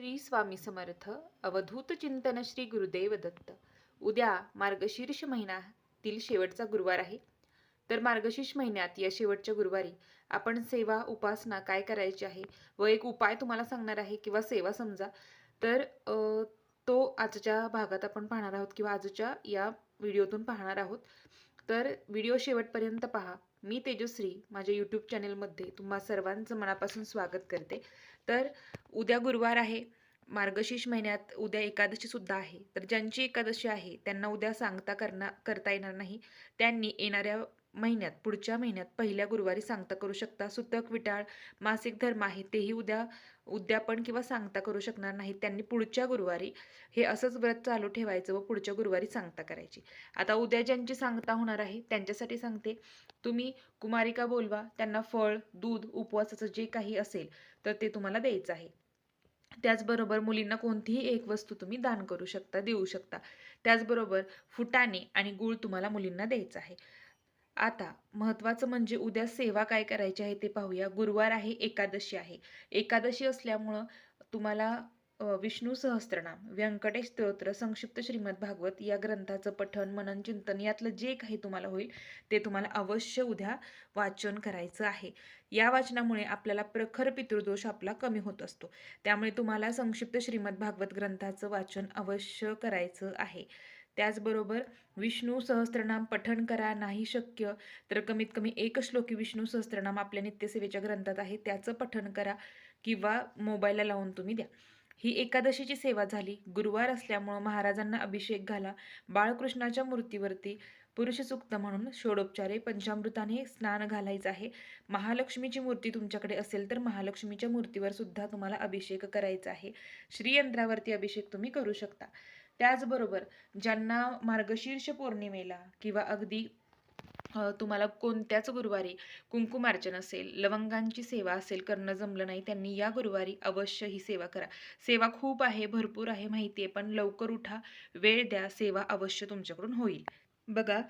श्री स्वामी समर्थ अवधूत चिंतन श्री गुरुदेव दत्त. उद्या मार्गशीर्ष महिन्यातील शेवटचा गुरुवार आहे. तर मार्गशीर्ष महिन्यात या शेवटच्या गुरुवारी आपण सेवा उपासना काय करायची आहे व एक उपाय तुम्हाला सांगणार आहे किंवा सेवा समजा तर तो आजच्या भागात आपण पाहणार आहोत किंवा आजच्या या व्हिडिओतून पाहणार आहोत. तर व्हिडिओ शेवटपर्यंत पहा. मी तेजश्री माझ्या यूट्यूब चॅनेलमध्ये तुम्हा सर्वांचं मनापासून स्वागत करते. तर उद्या गुरुवार आहे. मार्गशीर्ष महिन्यात उद्या एकादशीसुद्धा आहे. तर ज्यांची एकादशी आहे त्यांना उद्या सांगता करणार करता येणार नाही. त्यांनी येणाऱ्या महिन्यात पुढच्या महिन्यात पहिल्या गुरुवारी सांगता करू शकता. सुतक विटाळ मासिक धर्म आहे तेही उद्या उद्यापन किंवा सांगता करू शकणार नाही त्यांनी पुढच्या गुरुवारी हे असंच व्रत चालू ठेवायचं व पुढच्या गुरुवारी सांगता करायची. आता उद्या ज्यांची सांगता होणार आहे त्यांच्यासाठी सांगते तुम्ही कुमारिका बोलवा त्यांना फळ दूध उपवासाचं जे काही असेल तर ते तुम्हाला द्यायचं आहे. त्याचबरोबर मुलींना कोणतीही एक वस्तू तुम्ही दान करू शकता देऊ शकता. त्याचबरोबर फुटाणे आणि गूळ तुम्हाला मुलींना द्यायचं आहे. आता महत्त्वाचं म्हणजे उद्या सेवा काय करायची आहे ते पाहूया. गुरुवार आहे एकादशी आहे. एकादशी असल्यामुळं तुम्हाला विष्णू सहस्त्रनाम व्यंकटेश स्तोत्र संक्षिप्त श्रीमद भागवत या ग्रंथाचं पठण मनन चिंतन यातलं जे काही तुम्हाला होईल ते तुम्हाला अवश्य उद्या वाचन करायचं आहे. या वाचनामुळे आपल्याला प्रखर पितृदोष आपला कमी होत असतो. त्यामुळे तुम्हाला संक्षिप्त श्रीमद भागवत ग्रंथाचं वाचन अवश्य करायचं आहे. त्याचबरोबर विष्णू सहस्त्रनाम पठण करा नाही शक्य तर कमीत कमी एक श्लोकी विष्णू सहस्त्रनाम आपल्या नित्यसेवेच्या ग्रंथात आहे त्याचं पठण करा किंवा मोबाईलला लावून तुम्ही द्या. ही एकादशीची सेवा झाली. गुरुवार असल्यामुळं महाराजांना अभिषेक घाला. बाळकृष्णाच्या मूर्तीवरती पुरुषसुक्त म्हणून षोडोपचारे पंचामृताने स्नान घालायचं आहे. महालक्ष्मीची मूर्ती तुमच्याकडे असेल तर महालक्ष्मीच्या मूर्तीवर सुद्धा तुम्हाला अभिषेक करायचा आहे. श्रीयंत्रावरती अभिषेक तुम्ही करू शकता. त्याचबरोबर ज्यांना मार्गशीर्ष पौर्णिमेला किंवा अगदी तुम्हाला कोणत्याच गुरुवारी कुंकुमार्चन असेल लवंगांची सेवा असेल करणं जमलं नाही त्यांनी या गुरुवारी अवश्य ही सेवा करा. सेवा खूप आहे भरपूर आहे माहिती आहे पण लवकर उठा वेळ द्या सेवा अवश्य तुमच्याकडून होईल. बघा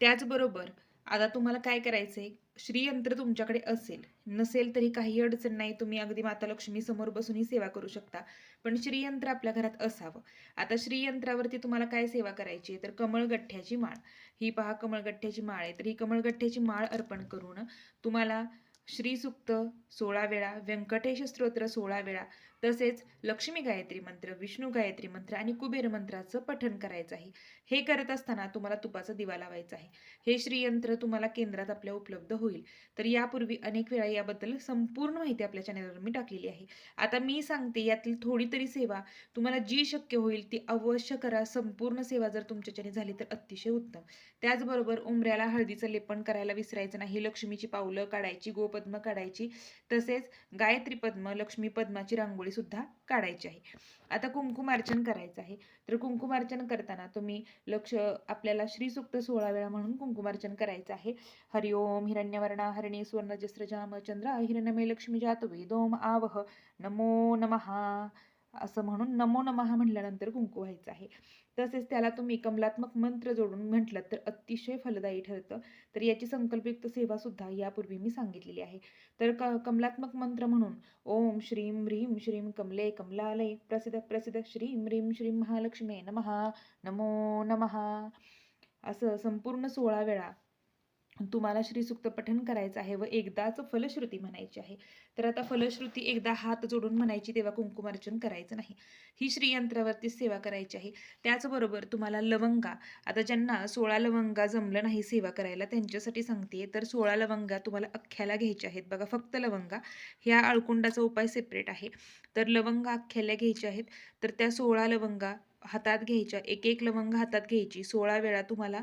त्याचबरोबर आता तुम्हाला काय करायचं आहे श्रीयंत्र तुमच्याकडे असेल. नसेल तरी काही अडचण नाही तुम्ही अगदी माता लक्ष्मी समोर बसून ही सेवा करू शकता. पण श्रीयंत्र आपल्या घरात असावं. आता श्रीयंत्रावरती तुम्हाला काय सेवा करायची आहे? तर कमळगठ्ठ्याची माळ. ही पहा कमळगठ्ठ्याची माळ आहे. तर ही कमळगठ्ठ्याची माळ अर्पण करून तुम्हाला श्रीसुक्त सोळा वेळा व्यंकटेश स्तोत्र सोळा वेळा तसेच लक्ष्मी गायत्री मंत्र विष्णू गायत्री मंत्र आणि कुबेर मंत्राचं पठण करायचं आहे. हे करत असताना तुम्हाला तुपाचा दिवा लावायचा आहे. हे श्रीयंत्र तुम्हाला केंद्रात आपल्या उपलब्ध होईल. तर यापूर्वी अनेक वेळा याबद्दल संपूर्ण माहिती आपल्या चॅनलवर मी टाकलेली आहे. आता मी सांगते यातील थोडी तरी सेवा तुम्हाला जी शक्य होईल ती अवश्य करा. संपूर्ण सेवा जर तुमच्याच्याने झाली तर अतिशय उत्तम. त्याचबरोबर उंबऱ्याला हळदीचं लेपन करायला विसरायचं नाही. लक्ष्मीची पावलं काढायची गोपद्म काढायची. तसेच गायत्री पद्म लक्ष्मी पद्माची रांगोळी सुद्धा काढायची आहे. आता कुंकुमार्चन करायचं आहे. तर कुंकुमार्चन करताना तुम्ही लक्ष आपल्याला श्रीसुक्त सोळा वेळा म्हणून कुंकुमार्चन करायचं आहे. हरि ओम हिरण्यवर्णा हरिणी सुवर्णजस्रजाम चंद्र हिरण्यमय लक्ष्मी जात वेदोम आवह नमो नमहा असं म्हणून नमो नमहा म्हटल्यानंतर कुंकू व्हायचं आहे. तसेच त्याला तुम्ही कमलात्मक मंत्र जोडून म्हटलं तर अतिशय फलदायी ठरतं. तर याची संकल्पयुक्त सेवासुद्धा यापूर्वी मी सांगितलेली आहे. तर क कमलात्मक मंत्र म्हणून ओम श्रीम ह्रीम श्रीम कमले कमलालय प्रसिद्ध प्रसिद्ध श्रीम ह्रीम श्रीम महालक्ष्मी नमहा नमो नमहा असं संपूर्ण सोळा वेळा तुम्हाला श्रीसुक्त पठन करायचं आहे व एकदाच फलश्रुती म्हणायची आहे. तर आता फलश्रुती एकदा हात जोडून म्हणायची तेव्हा कुंकुमार्चन करायचं नाही. ही श्रीयंत्रावरती सेवा करायची आहे. त्याचबरोबर तुम्हाला लवंगा आता ज्यांना सोळा लवंगा जमलं नाही सेवा करायला त्यांच्यासाठी सांगते तर सोळा लवंगा तुम्हाला अख्ख्याला घ्यायच्या आहेत. बघा फक्त लवंगा ह्या आळकुंडाचा उपाय सेपरेट आहे. तर लवंगा अख्ख्याला घ्यायच्या आहेत. तर त्या सोळा लवंगा हातात घ्यायच्या एक एक लवंग हातात घ्यायची. सोळा वेळा तुम्हाला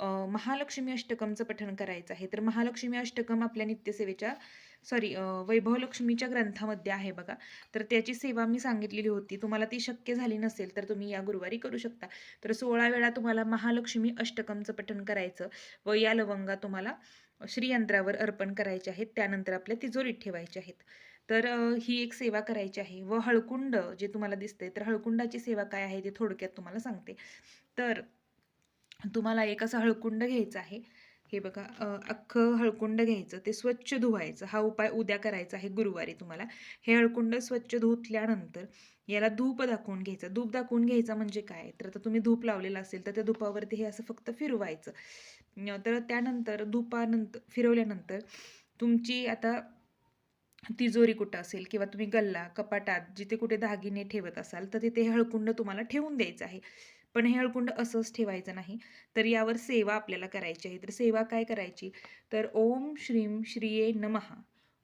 महालक्ष्मी अष्टकमचं पठण करायचं आहे. तर महालक्ष्मी अष्टकम आपल्या नित्यसेवेच्या सॉरी वैभवलक्ष्मीच्या ग्रंथामध्ये आहे बघा. तर त्याची सेवा मी सांगितलेली होती. तुम्हाला ती शक्य झाली नसेल तर तुम्ही या गुरुवारी करू शकता. तर सोळा वेळा तुम्हाला महालक्ष्मी अष्टकमचं पठण करायचं व या लवंगा तुम्हाला श्रीयंत्रावर अर्पण करायचे आहेत. त्यानंतर आपल्या तिजोरीत ठेवायचे आहेत. तर ही एक सेवा करायची आहे व हळकुंड जे तुम्हाला दिसतंय तर हळकुंडाची सेवा काय आहे ते थोडक्यात तुम्हाला सांगते. तर तुम्हाला एक असं हळकुंड घ्यायचं आहे. हे बघा अख्खं हळकुंड घ्यायचं ते स्वच्छ धुवायचं. हा उपाय उद्या करायचा आहे गुरुवारी तुम्हाला. हे हळकुंड स्वच्छ धुतल्यानंतर याला धूप दाखवून घ्यायचं. धूप दाखवून घ्यायचं म्हणजे काय? तर आता तुम्ही धूप लावलेला असेल तर त्या धुपावरती हे असं फक्त फिरवायचं. तर त्यानंतर धुपानंतर फिरवल्यानंतर तुमची आता तिजोरी कुठं असेल किंवा तुम्ही गल्ला कपाटात जिथे कुठे दागिने ठेवत असाल तर तिथे हे हळकुंड तुम्हाला ठेवून द्यायचं आहे. पण हे हळकुंड असंच ठेवायचं नाही. तर यावर सेवा आपल्याला करायची आहे. तर सेवा काय करायची? तर ओम श्रीम श्रीये नमहा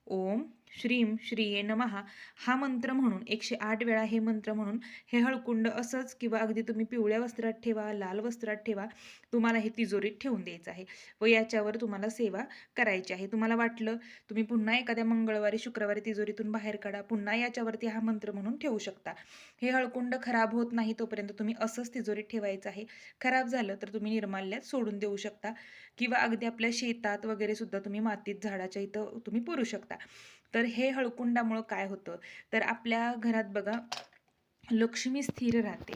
ओम श्रीम श्रीये नमहा हा मंत्र म्हणून एकशे आठ वेळा हे मंत्र म्हणून हे हळकुंड असंच किंवा अगदी तुम्ही पिवळ्या वस्त्रात ठेवा लाल वस्त्रात ठेवा तुम्हाला हे तिजोरीत ठेवून द्यायचं आहे व याच्यावर तुम्हाला सेवा करायची आहे. तुम्हाला वाटलं तुम्ही पुन्हा एखाद्या मंगळवारी शुक्रवारी तिजोरीतून बाहेर काढा पुन्हा याच्यावरती हा मंत्र म्हणून ठेवू शकता. हे हळकुंड खराब होत नाही तोपर्यंत तुम्ही असंच तिजोरीत ठेवायचं आहे. खराब झालं तर तुम्ही निर्माल्यात सोडून देऊ शकता किंवा अगदी आपल्या शेतात वगैरे सुद्धा तुम्ही मातीत झाडाच्या इथं तुम्ही पुरू शकता. तर हे हळकुंडामुळं काय होतं? तर आपल्या घरात बघा लक्ष्मी स्थिर राहते.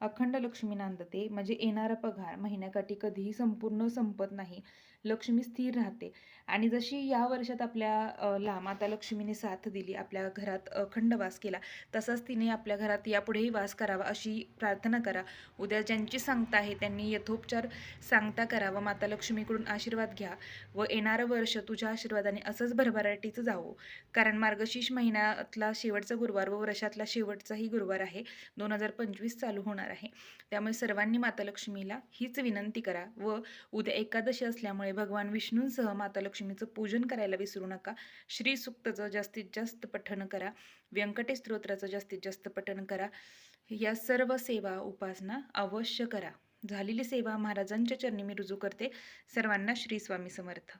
अखंड लक्ष्मी नांदते. म्हणजे येणारा पगार महिन्याकाठी कधीही संपूर्ण संपत नाही. लक्ष्मी स्थिर राहते. आणि जशी या वर्षात आपल्या ला माता लक्ष्मीने साथ दिली आपल्या घरात अखंड वास केला तसाच तिने आपल्या घरात यापुढेही वास करावा अशी प्रार्थना करा. उद्या ज्यांची सांगता आहे त्यांनी यथोपचार सांगता करावा. माता लक्ष्मीकडून आशीर्वाद घ्या व येणारं वर्ष तुझ्या आशीर्वादाने असंच भरभराटीचं जावो. कारण मार्गशीर्ष महिन्यातला शेवटचा गुरुवार व वर्षातला शेवटचाही गुरुवार आहे. दोन हजार पंचवीस चालू होणार. आहे. त्यामुळे सर्वांनी माता लक्ष्मीला हीच विनंती करा व उद्या एकादशी असल्यामुळे भगवान विष्णूंसह माता लक्ष्मीचं पूजन करायला विसरू नका. श्री सुक्तचं जास्तीत जास्त पठण करा. व्यंकटेश स्तोत्राचं जास्तीत जास्त पठण करा. या सर्व सेवा उपासना अवश्य करा. झालेली सेवा महाराजांच्या चरणी मी रुजू करते. सर्वांना श्री स्वामी समर्थ.